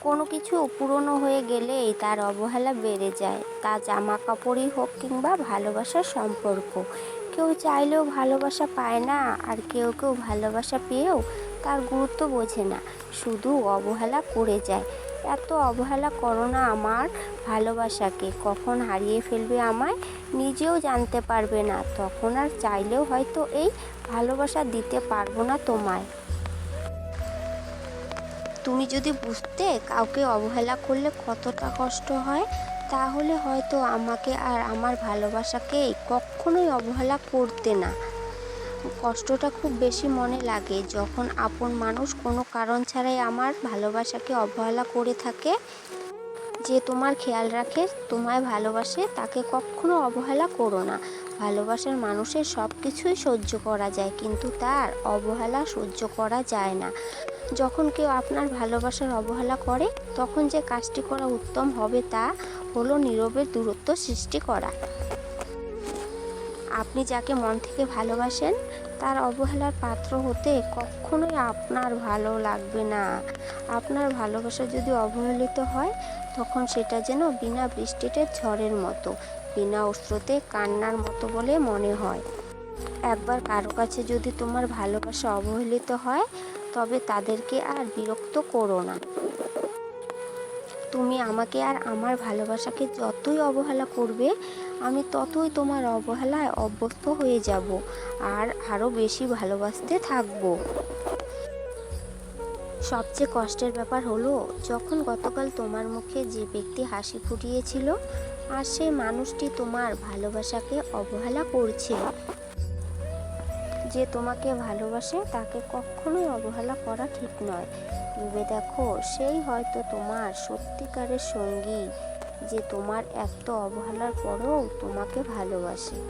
কোনো কিছু পুরনো হয়ে গেলেই তার অবহেলা বেড়ে যায়। তা জামা কাপড়ই হোক কিংবা ভালোবাসার সম্পর্ক। কেউ চাইলেও ভালোবাসা পায় না, আর কেউ কেউ ভালোবাসা পেয়েও তার গুরুত্ব বোঝে না। শুধু অবহেলা করে যায়। এত অবহেলা করো না আমার ভালোবাসাকে। কখন হারিয়ে ফেলবে আমায় নিজেও জানতে পারবে না। তখন আর চাইলেও হয়তো এই ভালোবাসা দিতে পারব না তোমায়। তুমি যদি বুঝতে কাউকে অবহেলা করলে কতটা কষ্ট হয়, তাহলে হয়তো আমাকে আর আমার ভালোবাসাকে কখনোই অবহেলা করতে না। কষ্টটা খুব বেশি মনে লাগে যখন আপন মানুষ কোনো কারণ ছাড়াই আমার ভালোবাসাকে অবহেলা করে থাকে। যে তোমার খেয়াল রাখে, তোমায় ভালোবাসে, তাকে কখনো অবহেলা করো না। ভালোবাসার মানুষের সব কিছুই সহ্য করা যায়, কিন্তু তার অবহেলা সহ্য করা যায় না। যখন কেউ আপনার ভালোবাসার অবহেলা করে, তখন যে কাজটি করা উত্তম হবে তা হলো নীরবের দূরত্ব সৃষ্টি করা। আপনি যাকে মন থেকে ভালোবাসেন তার অবহেলার পাত্র হতে কখনোই আপনার ভালো লাগবে না। আপনার ভালোবাসা যদি অবহেলিত হয়, তখন সেটা যেন বিনা বৃষ্টিতে ঝড়ের মতো, বিনা অস্ত্রতে কান্নার মতো বলে মনে হয়। একবার কারও কাছে যদি তোমার ভালোবাসা অবহেলিত হয়, তবে তাদেরকে আর বিরক্ত করো না। তুমি আমাকে আর আমার ভালোবাসাকে যতই অবহেলা করবে, আমি ততই তোমার অবহেলায় অভ্যস্ত হয়ে যাব আর আরও বেশি ভালোবাসতে থাকব। সবচেয়ে কষ্টের ব্যাপার হলো, যখন গতকাল তোমার মুখে যে ব্যক্তি হাসি ফুটিয়েছিল, আর সেই মানুষটি তোমার ভালোবাসাকে অবহেলা করছে। যে তোমাকে ভালোবাসে, তাকে কখনোই অবহেলা করা ঠিক নয়। ভেবে দেখো, সেই হয়তো তোমার সত্যিকারের সঙ্গী যে তোমার এত অবহেলার পরেও তোমাকে ভালোবাসে।